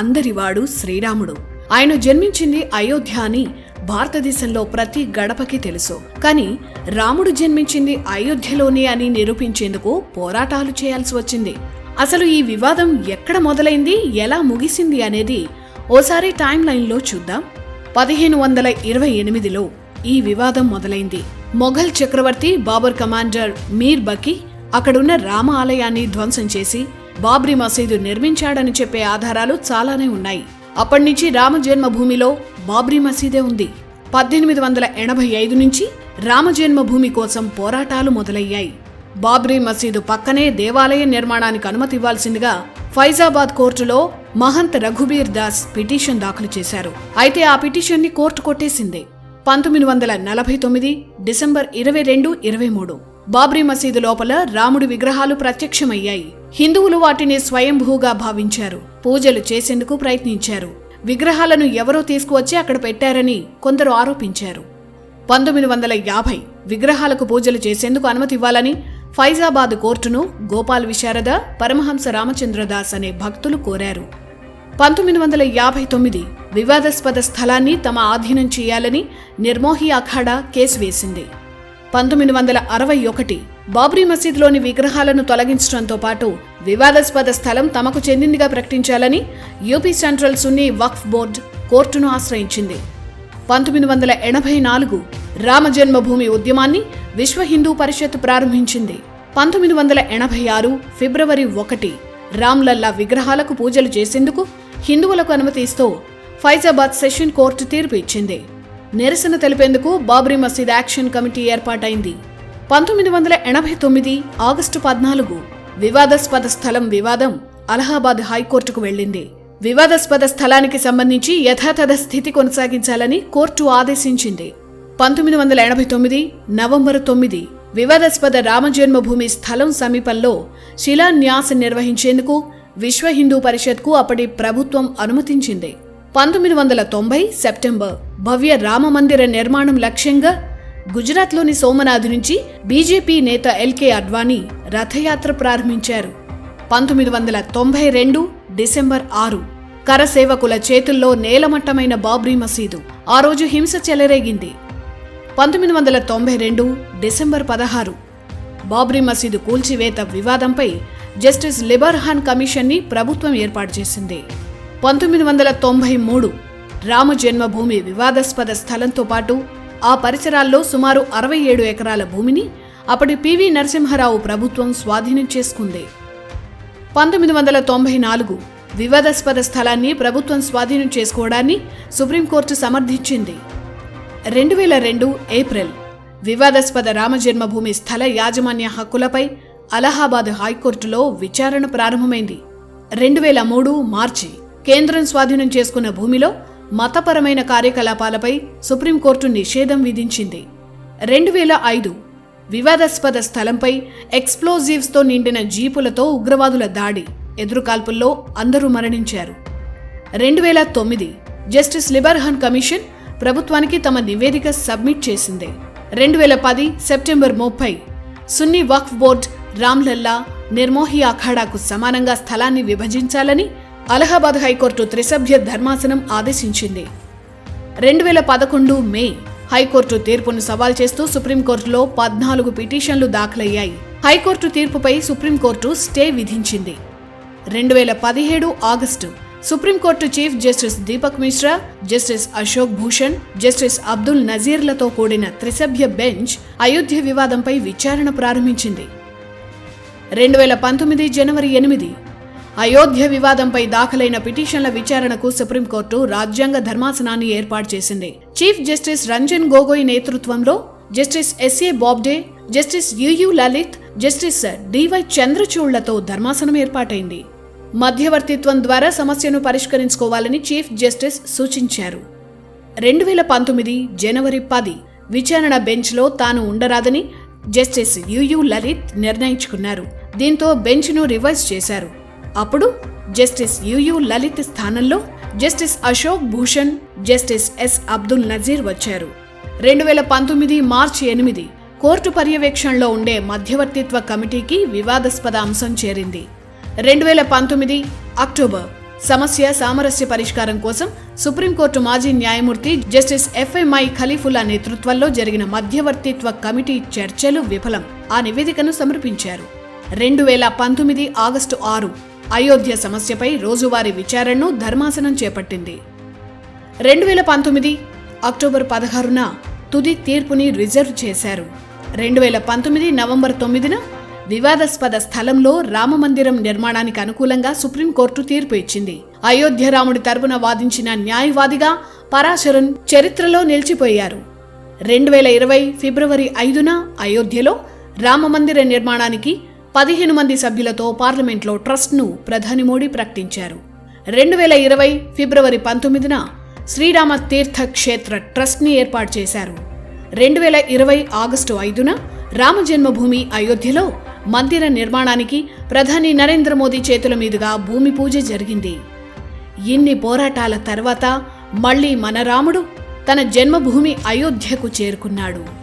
అందరివాడు శ్రీరాముడు. ఆయన జన్మించింది అయోధ్య అని భారతదేశంలో ప్రతి గడపకి తెలుసు. కానీ రాముడు జన్మించింది అయోధ్యలోనే అని నిరూపించేందుకు పోరాటాలు చేయాల్సి వచ్చింది. అసలు ఈ వివాదం ఎక్కడ మొదలైంది? ఎలా ముగిసింది అనేది ఓసారి టైం లైన్లో చూద్దాం. పదిహేను వందల ఇరవై ఎనిమిదిలో ఈ వివాదం మొదలైంది. మొఘల్ చక్రవర్తి బాబర్ కమాండర్ మీర్ బకి అక్కడున్న రామ ఆలయాన్ని ధ్వంసం చేసి బాబ్రీ మసీదు నిర్మించాడని చెప్పే ఆధారాలు చాలానే ఉన్నాయి. అప్పటి నుంచి రామ జన్మభూమిలో బాబ్రీ మసీదే ఉంది. పద్దెనిమిది వందల ఎనభై ఐదు నుంచి రామ జన్మభూమి కోసం పోరాటాలు మొదలయ్యాయి. బాబ్రీ మసీదు పక్కనే దేవాలయ నిర్మాణానికి అనుమతి ఇవ్వాల్సిందిగా ఫైజాబాద్ కోర్టులో మహంత్ రఘుబీర్ దాస్ పిటిషన్ దాఖలు చేశారు. అయితే ఆ పిటిషన్ని కోర్టు కొట్టేసింది. పంతొమ్మిది వందల నలభై తొమ్మిది డిసెంబర్ ఇరవై రెండు ఇరవై మూడు. బాబ్రీ మసీదు లోపల రాముడి విగ్రహాలు ప్రత్యక్షమయ్యాయి. హిందువులు వాటిని స్వయంభూగా భావించారు. పూజలు చేసేందుకు ప్రయత్నించారు. విగ్రహాలను ఎవరో తీసుకువచ్చి అక్కడ పెట్టారని కొందరు ఆరోపించారు. పంతొమ్మిది వందల యాభై విగ్రహాలకు పూజలు చేసేందుకు అనుమతి ఇవ్వాలని ఫైజాబాద్ కోర్టును గోపాల్ విశారద పరమహంస రామచంద్రదాస్ అనే భక్తులు కోరారు. పంతొమ్మిది వందల యాభై తొమ్మిది వివాదాస్పద స్థలాన్ని తమ ఆధీనం చేయాలని నిర్మోహి అఖాడా కేసు వేసింది. పంతొమ్మిది వందల అరవై ఒకటి బాబ్రీ మసీద్లోని విగ్రహాలను తొలగించడంతో పాటు వివాదాస్పద స్థలం తమకు చెందిందిగా ప్రకటించాలని UP Central Sunni Waqf board కోర్టును ఆశ్రయించింది. పంతొమ్మిది వందల ఎనభై నాలుగు రామ జన్మభూమి ఉద్యమాన్ని విశ్వ హిందూ పరిషత్ ప్రారంభించింది. పంతొమ్మిది వందల ఎనభై ఆరు ఫిబ్రవరి ఒకటి రామ్లల్లా విగ్రహాలకు పూజలు చేసేందుకు హిందువులకు అనుమతి ఇస్తూ ఫైజాబాద్ సెషన్ కోర్టు తీర్పు ఇచ్చింది. నిరసన తెలిపేందుకు బాబ్రీ మసీద్ యాక్షన్ కమిటీ ఏర్పాటైంది. పంతొమ్మిది వందల ఎనభై తొమ్మిది ఆగస్టు పద్నాలుగు వివాదాస్పద స్థలం వివాదం అలహాబాద్ హైకోర్టుకు వెళ్ళింది. వివాదాస్పద స్థలానికి సంబంధించి యథాతథ స్థితి కొనసాగించాలని కోర్టు ఆదేశించింది. పంతొమ్మిది వందల ఎనభై తొమ్మిది నవంబర్ తొమ్మిది వివాదాస్పద రామజన్మభూమి స్థలం సమీపంలో శిలాన్యాస నిర్వహించేందుకు విశ్వ హిందూ పరిషత్కు అప్పటి ప్రభుత్వం అనుమతించింది. పంతొమ్మిది వందల తొంభై సెప్టెంబర్ భవ్య రామ మందిర నిర్మాణం లక్ష్యంగా గుజరాత్లోని సోమనాథ్ నుంచి బీజేపీ నేత ఎల్కే అడ్వాణీ రథయాత్ర ప్రారంభించారు. పంతొమ్మిది వందల తొంభై రెండు డిసెంబర్ ఆరు కరసేవకుల చేతుల్లో నేలమట్టమైన బాబ్రీ మసీదు ఆ రోజు హింస చెలరేగింది. పంతొమ్మిది వందల తొంభై రెండు డిసెంబర్ పదహారు బాబ్రీ మసీదు కూల్చివేత వివాదంపై జస్టిస్ లిబర్హాన్ కమిషన్ని ప్రభుత్వం ఏర్పాటు చేసింది. పంతొమ్మిది వందల తొంభై మూడు రామ జన్మభూమి వివాదాస్పద స్థలంతో పాటు ఆ పరిసరాల్లో సుమారు అరవై ఏడు ఎకరాల భూమిని అప్పటి పివి నరసింహారావు ప్రభుత్వం స్వాధీనం చేసుకుంది. పంతొమ్మిది వందల తొంభై నాలుగు వివాదాస్పద స్థలాన్ని ప్రభుత్వం స్వాధీనం చేసుకోవడాన్ని సుప్రీంకోర్టు సమర్థించింది. రెండు వేల రెండు ఏప్రిల్ వివాదాస్పద రామజన్మభూమి స్థల యాజమాన్య హక్కులపై అలహాబాద్ హైకోర్టులో విచారణ ప్రారంభమైంది. రెండు వేల మూడు మార్చి కేంద్రం స్వాధీనం చేసుకున్న భూమిలో మతపరమైన కార్యకలాపాలపై సుప్రీంకోర్టు నిషేధం విధించింది. రెండు వేల ఐదు వివాదాస్పద స్థలంపై ఎక్స్ప్లోజివ్స్తో నిండిన జీపులతో ఉగ్రవాదుల దాడి ఎదురుకాల్పుల్లో అందరూ మరణించారు. రెండు వేల తొమ్మిది జస్టిస్ లిబర్హన్ కమిషన్ ప్రభుత్వానికి తమ నివేదిక సబ్మిట్ చేసింది. రెండు వేల పది సెప్టెంబర్ ముప్పై సున్నీ వక్ఫ్ బోర్డ్ రామ్లల్లా నిర్మోహి అఖాడాకు సమానంగా స్థలాన్ని విభజించాలని అలహాబాద్ హైకోర్టు త్రిసభ్య ధర్మాసనం ఆదేశించింది. రెండు వేల పదకొండు మే హైకోర్టు తీర్పును సవాల్ చేస్తూ సుప్రీంకోర్టులో పద్నాలుగు పిటిషన్లు దాఖలయ్యాయి. హైకోర్టు తీర్పుపై సుప్రీంకోర్టు స్టే విధించింది. రెండు వేల పదిహేడు August supreme court chief justice Deepak Mishra justice Ashok Bhushan justice Abdul నజీర్లతో కూడిన త్రిసభ్య బెంచ్ అయోధ్య వివాదంపై విచారణ ప్రారంభించింది. రెండు వేల పంతొమ్మిది జనవరి ఎనిమిది అయోధ్య వివాదంపై దాఖలైన పిటిషన్ల విచారణకు సుప్రీంకోర్టు రాజ్యాంగ ధర్మాసనాన్ని ఏర్పాటు చేసింది. చీఫ్ జస్టిస్ రంజన్ గొగోయ్ నేతృత్వంలో justice SA Bobde justice UU Lalit justice DY చంద్రచూడ్లతో ధర్మాసనం ఏర్పాటైంది. మధ్యవర్తిత్వం ద్వారా సమస్యను పరిష్కరించుకోవాలని చీఫ్ జస్టిస్ సూచించారు. రెండు వేల పంతొమ్మిది జనవరి పది విచారణ బెంచ్లో తాను ఉండరాదని జస్టిస్ యుయు లలిత్ నిర్ణయించుకున్నారు. దీంతో బెంచ్ను రివైజ్ చేశారు. అప్పుడు జస్టిస్ యుయు లలిత్ స్థానంలో justice Ashok Bhushan justice S Abdul Nazeer వచ్చారు. రెండు వేల పంతొమ్మిది మార్చి ఎనిమిది కోర్టు పర్యవేక్షణలో ఉండే మధ్యవర్తిత్వ కమిటీకి వివాదాస్పద అంశం చేరింది. రెండు వేల పంతొమ్మిది అక్టోబర్ సమస్య సామరస్య పరిష్కారం కోసం సుప్రీంకోర్టు మాజీ న్యాయమూర్తి జస్టిస్ ఎఫ్ఎంఐ ఖలీఫుల్లా నేతృత్వంలో జరిగిన మధ్యవర్తిత్వ కమిటీ చర్చలు విఫలం ఆ నివేదికను సమర్పించారు. రెండు వేల పంతొమ్మిది ఆగస్టు ఆరు అయోధ్య సమస్యపై రోజువారీ విచారణను ధర్మాసనం చేపట్టింది. రెండు వేల పంతొమ్మిది అక్టోబర్ పదహారున తుది తీర్పుని రిజర్వ్ చేశారు. రెండు వేల పంతొమ్మిది నవంబర్ తొమ్మిదిన వివాదాస్పద స్థలంలో రామమందిరం నిర్మాణానికి అనుకూలంగా సుప్రీంకోర్టు తీర్పు ఇచ్చింది. అయోధ్య రాముడి తరపున వాదించిన న్యాయవాదిగా పరాశరన్ చరిత్రలో నిలిచిపోయారు. రెండు వేల ఇరవై ఫిబ్రవరి ఐదున అయోధ్యలో రామమందిర నిర్మాణానికి పదిహేను మంది సభ్యులతో పార్లమెంట్లో ట్రస్ట్ను ప్రధాని మోడీ ప్రకటించారు. రెండు వేల ఇరవై ఫిబ్రవరి పంతొమ్మిదిన శ్రీరామ తీర్థ క్షేత్ర ట్రస్ట్ని ఏర్పాటు చేశారు. రెండు వేల ఇరవై ఆగస్టు ఐదున రామ జన్మభూమి అయోధ్యలో మందిర నిర్మాణానికి ప్రధాని నరేంద్ర మోదీ చేతుల మీదుగా భూమి పూజ జరిగింది. ఇన్ని పోరాటాల తర్వాత మళ్ళీ మన రాముడు తన జన్మభూమి అయోధ్యకు చేరుకున్నాడు.